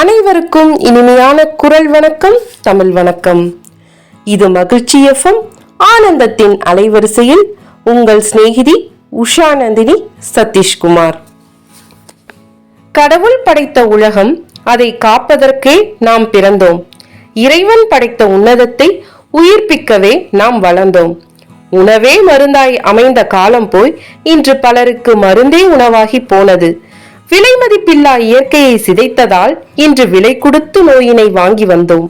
அனைவருக்கும் இனிமையான குரல் வணக்கம் தமிழ் வணக்கம். இது மகிழ்ச்சி எஃப்எம் ஆனந்தத்தின் அலைவரிசையில் உங்கள் சிநேகிதி உஷா நந்தினி சதீஷ்குமார். கடவுள் படைத்த உலகம் அதை காப்பதற்கே நாம் பிறந்தோம். இறைவன் படைத்த உன்னதத்தை உயிர்ப்பிக்கவே நாம் வளர்ந்தோம். உணவே மருந்தாய் அமைந்த காலம் போய் இன்று பலருக்கு மருந்தே உணவாகி போனது. விலை மதிப்பில்லா இயற்கையை சிதைத்ததால் இன்று விலை கொடுத்து நோயினை வாங்கி வந்தோம்.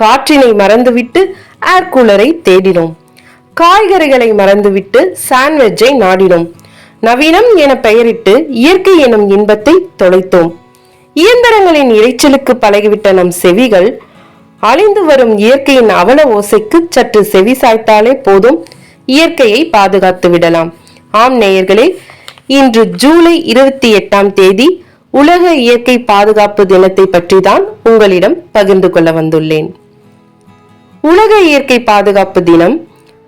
காற்றினை மறந்துவிட்டு ஏர் கூலரை தேடினோம். காய்கறிகளை மறந்துவிட்டு சாண்ட்விச்சை நாடினோம். நவீனம் என பெயரிட்டு இயற்கை எனும் இன்பத்தை தொலைத்தோம். இயந்திரங்களின் இறைச்சலுக்கு பழகிவிட்ட நம் செவிகள் அழிந்து வரும் இயற்கையின் அவல ஓசைக்கு சற்று செவி சாய்த்தாலே போதும். இயற்கையை பாதுகாத்து விடலாம். ஆம் நேயர்களே இன்று ஜூலை இருபத்தி எட்டாம் தேதி உலக இயற்கை பாதுகாப்பு தினத்தை பற்றி தான் உங்களிடம் பகிர்ந்து கொள்ள வந்துள்ளேன். உலக இயற்கை பாதுகாப்பு தினம்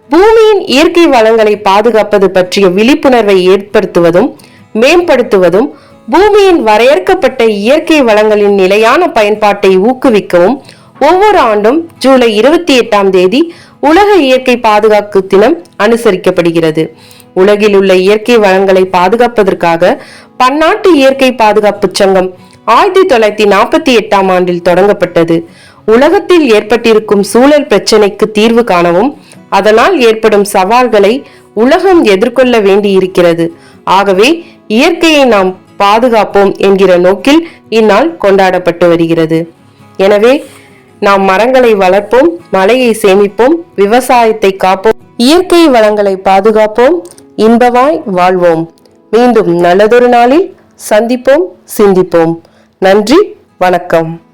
பூமியின் இயற்கை வளங்களை பாதுகாப்பது பற்றிய விழிப்புணர்வை ஏற்படுத்துவதும் மேம்படுத்துவதும் பூமியின் வரையறுக்கப்பட்ட இயற்கை வளங்களின் நிலையான பயன்பாட்டை ஊக்குவிக்கவும் ஒவ்வொரு ஆண்டும் ஜூலை இருபத்தி எட்டாம் தேதி உலக இயற்கை பாதுகாப்பு தினம் அனுசரிக்கப்படுகிறது. உலகில் உள்ள இயற்கை வளங்களை பாதுகாப்பதற்காக பன்னாட்டு இயற்கை பாதுகாப்பு சங்கம் ஆயிரத்தி தொள்ளாயிரத்தி நாற்பத்தி எட்டாம் ஆண்டில் தொடங்கப்பட்டது. உலகத்தில் ஏற்பட்டிருக்கும் சூழல் பிரச்சினைக்கு தீர்வு காணவும் அதனால் ஏற்படும் சவால்களை உலகம் எதிர்கொள்ள வேண்டியிருக்கிறது. ஆகவே இயற்கையை நாம் பாதுகாப்போம் என்கிற நோக்கில் இந்நாள் கொண்டாடப்பட்டு வருகிறது. எனவே நாம் மரங்களை வளர்ப்போம் மழையை சேமிப்போம் விவசாயத்தை காப்போம் இயற்கை வளங்களை பாதுகாப்போம் இன்பமாய் வாழ்வோம். மீண்டும் நல்லதொரு நாளில் சந்திப்போம் சிந்திப்போம். நன்றி வணக்கம்.